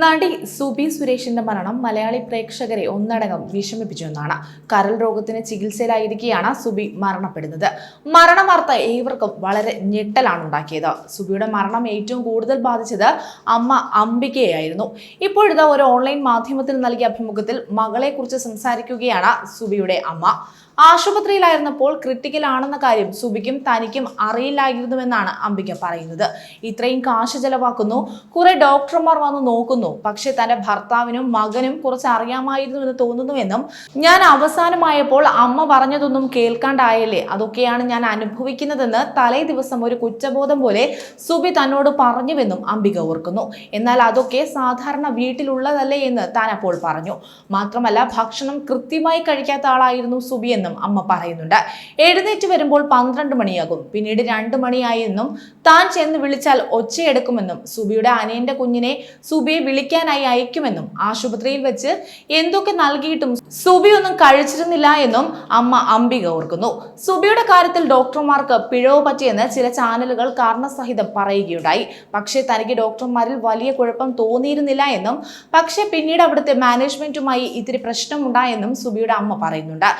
നടി സുബി സുരേഷിന്റെ മരണം മലയാളി പ്രേക്ഷകരെ ഒന്നടങ്കം വിഷമിപ്പിച്ചു എന്നാണ് കരൾ രോഗത്തിന് ചികിത്സയിലായിരിക്കെയാണ് സുബി മരണപ്പെടുന്നത്. മരണവാർത്ത ഏവർക്കും വളരെ ഞെട്ടലാണ് ഉണ്ടാക്കിയത് സുബിയുടെ മരണം ഏറ്റവും കൂടുതൽ ബാധിച്ചത് അമ്മ അംബികയായിരുന്നു. ഇപ്പോഴിതാ ഒരു ഓൺലൈൻ മാധ്യമത്തിൽ നൽകിയ അഭിമുഖത്തിൽ മകളെക്കുറിച്ച് സംസാരിക്കുകയാണ് സുബിയുടെ അമ്മ. ആശുപത്രിയിലായിരുന്നപ്പോൾ ക്രിട്ടിക്കൽ ആണെന്ന കാര്യം സുബിക്കും തനിക്കും അറിയില്ലായിരുന്നുവെന്നാണ് അംബിക പറയുന്നത്. ഇത്രയും കാശ് ചെലവാക്കുന്നു. കുറെ ഡോക്ടർമാർ വന്ന് നോക്കുന്നു. പക്ഷെ തന്റെ ഭർത്താവിനും മകനും കുറച്ച് അറിയാമായിരുന്നുവെന്ന് തോന്നുന്നുവെന്നും ഞാൻ അവസാനമായപ്പോൾ അമ്മ പറഞ്ഞതൊന്നും കേൾക്കാണ്ടായല്ലേ? അതൊക്കെയാണ് ഞാൻ അനുഭവിക്കുന്നതെന്ന് തലേ ദിവസം ഒരു കുറ്റബോധം പോലെ സുബി തന്നോട് പറഞ്ഞുവെന്നും അംബിക ഓർക്കുന്നു. എന്നാൽ അതൊക്കെ സാധാരണ വീട്ടിലുള്ളതല്ലേ എന്ന് താൻ അപ്പോൾ പറഞ്ഞു. മാത്രമല്ല ഭക്ഷണം കൃത്യമായി കഴിക്കാത്ത ആളായിരുന്നു സുബി എന്നും അമ്മ പറയുന്നുണ്ട്. എഴുന്നേറ്റ് വരുമ്പോൾ പന്ത്രണ്ട് മണിയാകും. പിന്നീട് രണ്ട് മണിയായി എന്നും താൻ ചെന്ന് വിളിച്ചാൽ ഒച്ചയെടുക്കുമെന്നും സുബിയുടെ അനിയന്റെ കുഞ്ഞിനെ സുബിയെ വിളിക്കാനായി അയക്കുമെന്നും ആശുപത്രിയിൽ വെച്ച് എന്തൊക്കെ നൽകിയിട്ടും സുബി ഒന്നും കഴിച്ചിരുന്നില്ല എന്നും അമ്മ അംബിക ഓർക്കുന്നു. സുബിയുടെ കാര്യത്തിൽ ഡോക്ടർമാർക്ക് പിഴവ് പറ്റിയെന്ന് ചില ചാനലുകൾ കാരണസഹിതം പറയുകയുണ്ടായി. പക്ഷേ തനിക്ക് ഡോക്ടർമാരിൽ വലിയ കുഴപ്പം തോന്നിയിരുന്നില്ല എന്നും പക്ഷേ പിന്നീട് അവിടുത്തെ മാനേജ്മെന്റുമായി ഇത്തിരി പ്രശ്നമുണ്ടായെന്നും സുബിയുടെ അമ്മ പറയുന്നുണ്ട്.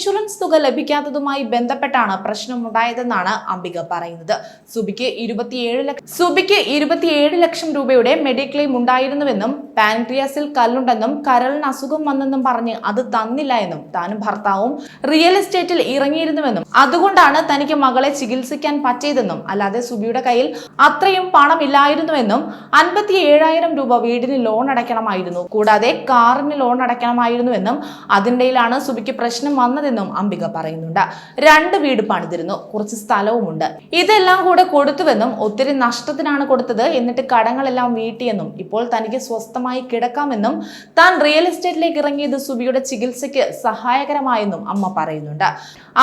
ഇൻഷുറൻസ് തുക ലഭിക്കാത്തതുമായി ബന്ധപ്പെട്ടാണ് പ്രശ്നമുണ്ടായതെന്നാണ് അംബിക പറയുന്നത്. സുബിക്ക് ഇരുപത്തിയേഴ് ലക്ഷം സുബിക്ക് ഇരുപത്തിയേഴ് ലക്ഷം രൂപയുടെ മെഡിക്ലെയിം ഉണ്ടായിരുന്നുവെന്നും പാൻക്രിയാസിൽ കല്ലുണ്ടെന്നും കരളിന് അസുഖം വന്നെന്നും പറഞ്ഞ് അത് തന്നില്ല എന്നും താനും ഭർത്താവും റിയൽ എസ്റ്റേറ്റിൽ ഇറങ്ങിയിരുന്നുവെന്നും അതുകൊണ്ടാണ് തനിക്ക് മകളെ ചികിത്സിക്കാൻ പറ്റിയതെന്നും അല്ലാതെ സുബിയുടെ കയ്യിൽ അത്രയും പണമില്ലായിരുന്നുവെന്നും അൻപത്തി ഏഴായിരം രൂപ വീടിന് ലോൺ അടയ്ക്കണമായിരുന്നു. കൂടാതെ കാറിന് ലോൺ അടയ്ക്കണമായിരുന്നുവെന്നും അതിനിടയിലാണ് സുബിക്ക് പ്രശ്നം വന്നതെന്നും അംബിക പറയുന്നുണ്ട്. രണ്ട് വീട് പണിതിരുന്നു. കുറച്ച് സ്ഥലവുമുണ്ട്. ഇതെല്ലാം കൂടെ കൊടുത്തുവെന്നും ഒത്തിരി നഷ്ടത്തിനാണ് കൊടുത്തത്. എന്നിട്ട് കടങ്ങളെല്ലാം വീട്ടിയെന്നും ഇപ്പോൾ തനിക്ക് സ്വസ്ഥമായി കിടക്കാമെന്നും താൻ റിയൽ എസ്റ്റേറ്റിലേക്ക് ഇറങ്ങിയത് സുബിയുടെ ചികിത്സയ്ക്ക് സഹായകരമായെന്നും അമ്മ പറയുന്നുണ്ട്.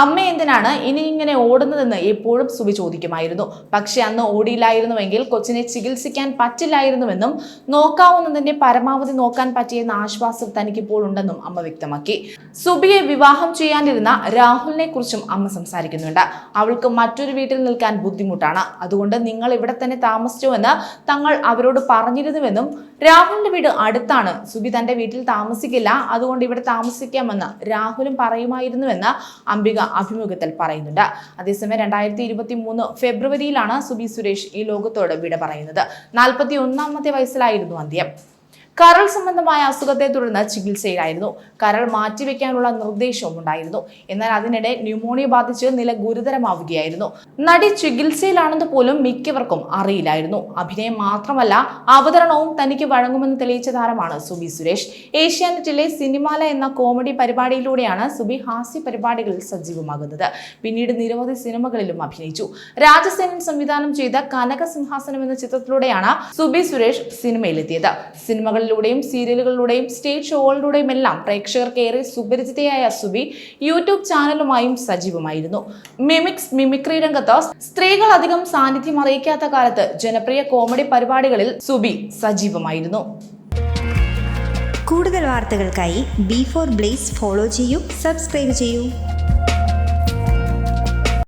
അമ്മ എന്തിനാണ് ഇനി ഇങ്ങനെ ഓടുന്നതെന്ന് എപ്പോഴും സുബി ചോദിക്കുമായിരുന്നു. പക്ഷെ അന്ന് ഓടിയില്ലായിരുന്നുവെങ്കിൽ കൊച്ചിനെ ചികിത്സിക്കാൻ പറ്റില്ലായിരുന്നുവെന്നും നോക്കാവുന്നതിന്റെ പരമാവധി നോക്കാൻ പറ്റിയെന്ന ആശ്വാസം തനിക്കിപ്പോൾ ഉണ്ടെന്നും അമ്മ വ്യക്തമാക്കി. സുബിയെ വിവാഹം ചെയ്യാനിരുന്ന രാഹുലിനെ കുറിച്ചും അമ്മ സംസാരിക്കുന്നുണ്ട്. അവൾക്ക് മറ്റൊരു വീട്ടിൽ നിൽക്കാൻ ബുദ്ധിമുട്ടാണ്. അതുകൊണ്ട് നിങ്ങൾ ഇവിടെ തന്നെ താമസിച്ചുവെന്ന് തങ്ങൾ അവരോട് പറഞ്ഞിരുന്നുവെന്നും രാഹുലിന്റെ വീട് അടുത്താണ്. സുബി തന്റെ വീട്ടിൽ താമസിക്കില്ല. അതുകൊണ്ട് ഇവിടെ താമസിക്കാമെന്ന് രാഹുലും പറയുമായിരുന്നുവെന്ന് അംബിക അഭിമുഖത്തിൽ പറയുന്നുണ്ട്. അതേസമയം രണ്ടായിരത്തി ഇരുപത്തി മൂന്ന് ഫെബ്രുവരിയിലാണ് സുബി സുരേഷ് ഈ ലോകത്തോട് വിട പറയുന്നത്. നാൽപ്പത്തി ഒന്നാമത്തെ വയസ്സിലായിരുന്നു അന്ത്യം. കരൾ സംബന്ധമായ അസുഖത്തെ തുടർന്ന് ചികിത്സയിലായിരുന്നു. കരൾ മാറ്റിവെക്കാനുള്ള നിർദ്ദേശവും ഉണ്ടായിരുന്നു. എന്നാൽ അതിനിടെ ന്യൂമോണിയ ബാധിച്ച് നില ഗുരുതരമാവുകയായിരുന്നു. നടി ചികിത്സയിലാണെന്ന് പോലും മിക്കവർക്കും അറിയില്ലായിരുന്നു. അഭിനയം മാത്രമല്ല അവതരണവും തനിക്ക് വഴങ്ങുമെന്ന് തെളിയിച്ച താരമാണ് സുബി സുരേഷ്. ഏഷ്യാനെറ്റിലെ സിനിമാല എന്ന കോമഡി പരിപാടിയിലൂടെയാണ് സുബി ഹാസ്യ പരിപാടികളിൽ സജീവമാകുന്നത്. പിന്നീട് നിരവധി സിനിമകളിലും അഭിനയിച്ചു. രാജസേനൻ സംവിധാനം ചെയ്ത കനകസിംഹാസനം എന്ന ചിത്രത്തിലൂടെയാണ് സുബി സുരേഷ് സിനിമയിലെത്തിയത്. സിനിമകളിലൂടെയും സീരിയലുകളിലൂടെയും സ്റ്റേജ് ഷോകളിലൂടെയും എല്ലാം പ്രേക്ഷകർക്ക് ഏറെ സുപരിചിതയായ സുബി യൂട്യൂബ് ചാനലുമായും സജീവമായിരുന്നു. മിമിക്സ് മിമിക്രി രംഗത്ത് സ്ത്രീകൾ അധികം സാന്നിധ്യം അറിയിക്കാത്ത കാലത്ത് ജനപ്രിയ കോമഡി പരിപാടികളിൽ സുബി സജീവമായിരുന്നു. കൂടുതൽ വാർത്തകൾക്കായി ബി ഫോർ ബ്ലേസ് ഫോളോ ചെയ്യൂ സബ്സ്ക്രൈബ് ചെയ്യൂ.